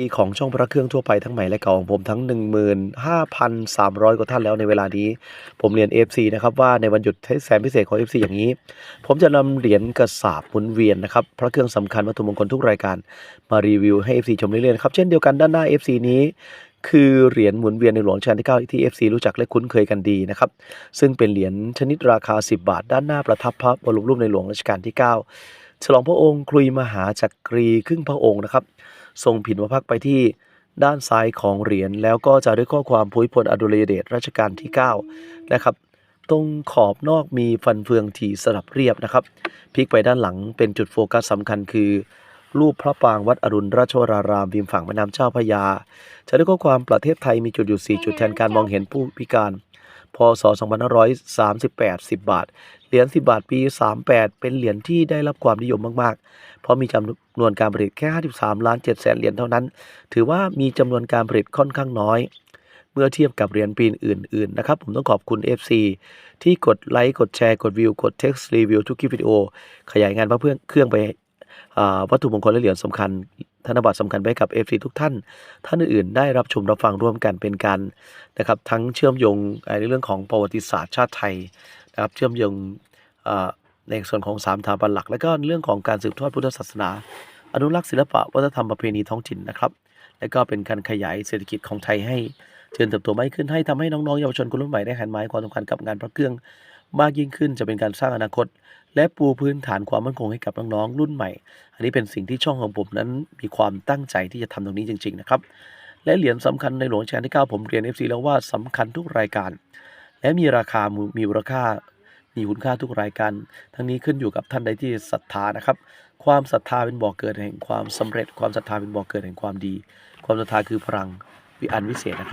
ดีของช่องพระเครื่องทั่วไปทั้งใหม่และเก่าของผมทั้ง 15,300 กว่าท่านแล้วในเวลานี้ ผมเรียน FC นะครับว่าในวันหยุดแสนพิเศษของ FC อย่างนี้ ผมจะนำเหรียญกระสาบหมุนเวียนนะครับพระเครื่องสำคัญวัตถุมงคลทุกรายการมารีวิวให้ FC ชมเรื่อยๆครับเช่นเดียวกันด้านหน้า FC นี้คือเหรียญหมุนเวียนในหลวงรัชกาลที่ 9 ที่ FC รู้จักและคุ้นเคยกันดีนะครับ ซึ่งเป็นเหรียญชนิดราคา 10 บาท ด้านหน้าประทับพระบรมรูปในหลวงรัชกาลที่ 9 ฉลองพระองค์ครุยมหาจักรีครึ่งพระองค์นะครับ ทรงผินวพักไปที่ด้านซ้ายของเหรียญแล้วก็จะด้วยข้อความภูมิพลอดุลยเดชรัชกาลที่ 9 นะครับ ตรงขอบนอกมีฟันเฟืองถี่สลับเรียบนะครับพลิกไปด้านหลังเป็นจุดโฟกัสสำคัญคือ รูปพระปรางวัดอรุณราชวรารามริมฝั่งแม่น้ำเจ้าพระยา จะด้วยข้อความประเทศไทยมีจุดอยู่ 4 จุดแทนการมองเห็นผู้พิการ พศ 2538 10 บาท เหรียญ 10 บาทปี 38 เป็นเหรียญที่ได้รับความนิยมมากๆ เพราะมีจำนวนการผลิตแค่ 53 ล้าน7แสนเหรียญเท่านั้น ถือว่ามีจำนวนการผลิตค่อนข้างน้อย เมื่อเทียบกับเหรียญปีอื่นๆ นะครับ ผมต้องขอบคุณ FC ที่กดไลค์ กดแชร์ กดวิว กด text รีวิวทุกคลิปวิดีโอ ขยายงานพระเพื่อเครื่องไปอ่าวัตถุมงคลและเหรียญสำคัญ ธนบัตรสำคัญไว้กับ FC ทุกท่าน ท่านอื่นๆ ได้รับชมรับฟังร่วมกันเป็นการนะครับทั้งเชื่อมโยงในเรื่องของประวัติศาสตร์ชาติไทยนะครับเชื่อมโยงในส่วนของสามสถาบันหลัก และก็เรื่องของการสืบทอดพุทธศาสนา อนุรักษ์ศิลปะวัฒนธรรมประเพณีท้องถิ่นนะครับ และก็เป็นการขยายเศรษฐกิจของไทยให้เจริญเติบโตมากขึ้นให้ทำให้น้องๆเยาวชนคนรุ่นใหม่ได้หันมาให้ความสำคัญกับงานพระเครื่อง มากยิ่งขึ้นจะเป็นการสร้างอนาคต และปูพื้นฐานความมั่นคงให้กับน้องๆรุ่นใหม่ อันนี้เป็นสิ่งที่ช่องของผมนั้นมีความตั้งใจที่จะทำตรงนี้จริง ๆ นะครับ และเหรียญสำคัญในหลวงรัชกาลที่ 9 ผมเรียน FC แล้วว่าสำคัญทุกรายการ และมีราคาม,มีมูลค่ามีคุณค่าทุกรายการ ทั้งนี้ขึ้นอยู่กับท่านใดที่ศรัทธานะครับ ความศรัทธาเป็นบ่อกเกิดแห่งความสำเร็จ ความศรัทธาเป็นบ่อกเกิดแห่งความดี ความศรัทธาคือพลังวิอันวิเศษนะครับ